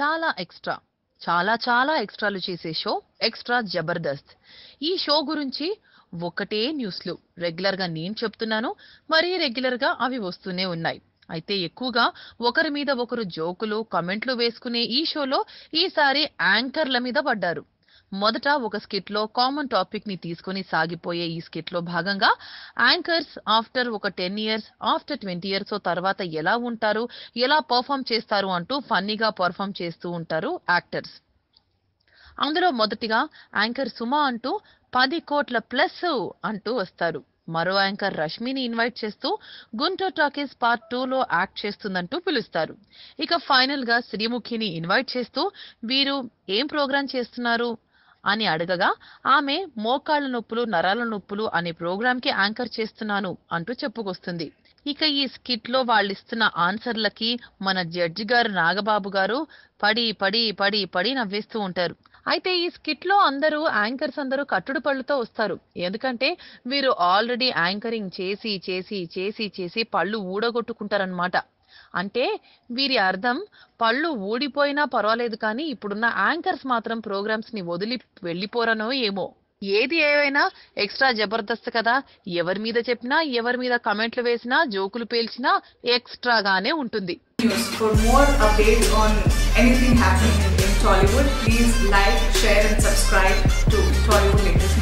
చాలా ఎక్స్ట్రా చాలా చాలా ఎక్స్ట్రాలు చేసే షో ఎక్స్ట్రా జబర్దస్త్. ఈ షో గురించి ఒకటే న్యూస్లు రెగ్యులర్గా నేను చెప్తున్నాను మరీ రెగ్యులర్గా అవి వస్తూనే ఉన్నాయి. అయితే ఎక్కువగా ఒకరి మీద ఒకరు జోకులు కమెంట్లు వేసుకునే ఈ షోలో ఈసారి యాంకర్ల మీద పడ్డారు. మొదట ఒక స్కిట్లో కామన్ టాపిక్ని తీసుకుని సాగిపోయే ఈ స్కిట్లో భాగంగా యాంకర్స్ ఆఫ్టర్ ఒక ten years after twenty years తర్వాత ఎలా ఉంటారు ఎలా పర్ఫామ్ చేస్తారు అంటూ ఫన్నీగా పర్ఫామ్ చేస్తూ ఉంటారు యాక్టర్స్. అందులో మొదటిగా యాంకర్ సుమా అంటూ పది కోట్ల ప్లస్ అంటూ వస్తారు. మరో యాంకర్ రష్మిని ఇన్వైట్ చేస్తూ గుంటూరు టాకీస్ పార్ట్ టూలో యాక్ట్ చేస్తుందంటూ పిలుస్తారు. ఇక ఫైనల్గా శ్రీముఖిని ఇన్వైట్ చేస్తూ వీరు ఏం ప్రోగ్రాం చేస్తున్నారు? అని అడగగా ఆమె మోకాళ్ళ నొప్పులు నరాల నొప్పులు అనే ప్రోగ్రాంకి యాంకర్ చేస్తున్నాను అంటూ చెప్పుకొస్తుంది. ఇక ఈ స్కిట్లో వాళ్ళు ఇస్తున్న ఆన్సర్లకి మన జడ్జి గారు నాగబాబు గారు పడి పడి పడి పడి నవ్వేస్తూ ఉంటారు. అయితే ఈ స్కిట్లో అందరూ యాంకర్స్ అందరూ కట్టుడు పళ్ళుతో వస్తారు. ఎందుకంటే వీరు ఆల్రెడీ యాంకరింగ్ చేసి చేసి చేసి చేసి పళ్ళు ఊడగొట్టుకుంటారనమాట అంటే వీరి అర్థం పళ్ళు ఊడిపోయినా పర్వాలేదు కానీ ఇప్పుడున్న యాంకర్స్ మాత్రం ప్రోగ్రామ్స్ని వదిలి వెళ్ళిపోరనో ఏమో ఏది ఏవైనా ఎక్స్ట్రా జబర్దస్త్ కదా ఎవరి మీద చెప్పినా ఎవరి మీద కమెంట్లు వేసినా జోకులు పేల్చినా ఎక్స్ట్రాగానే ఉంటుంది news. For more updates on anything happening in Tollywood, please like, share, and subscribe to Tollywood Latest.